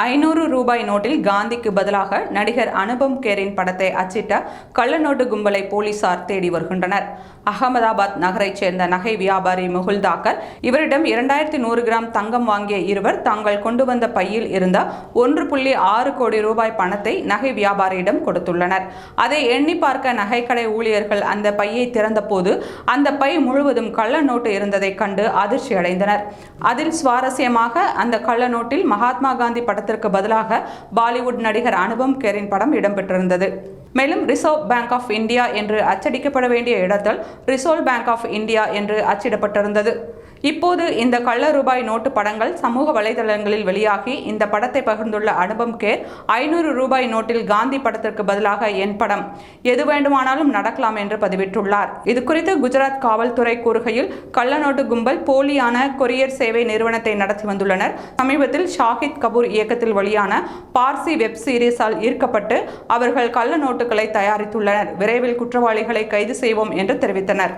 ஐநூறு ரூபாய் நோட்டில் காந்திக்கு பதிலாக நடிகர் அனுபம் கேரின் படத்தை அச்சிட்ட கள்ளநோட்டு கும்பலை போலீசார் தேடி வருகின்றனர். அகமதாபாத் நகரைச் சேர்ந்த நகை வியாபாரி முகுல் தாக்கர் இவரிடம் இரண்டாயிரத்தி நூறு கிராம் தங்கம் வாங்கிய இருவர் தாங்கள் கொண்டு வந்த பையில் இருந்த ஒன்று புள்ளி ஆறு கோடி ரூபாய் பணத்தை நகை வியாபாரியிடம் கொடுத்துள்ளனர். அதை எண்ணி பார்க்க நகைக்கடை ஊழியர்கள் அந்த பையை திறந்தபோது அந்த பை முழுவதும் கள்ள நோட்டு இருந்ததைக் கண்டு அதிர்ச்சி அடைந்தனர் அதில் சுவாரஸ்யமாக அந்த கள்ள நோட்டில் மகாத்மா காந்தி படத்திற்கு பதிலாக பாலிவுட் நடிகர் அனுபம் கேரின் படம் இடம்பெற்றிருந்தது. மேலும் ரிசர்வ் பேங்க் ஆஃப் இந்தியா என்று அச்சடிக்கப்பட வேண்டிய இடத்தில் ரிசர்வ் பேங்க் ஆஃப் இந்தியா என்று அச்சிடப்பட்டிருந்தது. இப்போது இந்த கள்ள ரூபாய் நோட்டு படங்கள் சமூக வலைதளங்களில் வெளியாகி இந்த படத்தை பகிர்ந்துள்ள அனுபம் கேர் ஐநூறு ரூபாய் நோட்டில் காந்தி படத்திற்கு பதிலாக என் படம் எது வேண்டுமானாலும் நடக்கலாம் என்று பதிவிட்டுள்ளார். இது குறித்து குஜராத் காவல்துறை கூறுகையில் கள்ள நோட்டு கும்பல் போலியான கொரியர் சேவை நிறுவனத்தை நடத்தி வந்துள்ளனர். சமீபத்தில் ஷாஹித் கபூர் இயக்கத்தில் வெளியான பார்சி வெப் சீரிஸால் ஈர்க்கப்பட்டு அவர்கள் கள்ள நோட்டு நோட்டுகளை தயாரித்துள்ளனர். விரைவில் குற்றவாளிகளை கைது செய்வோம் என்று தெரிவித்தனர்.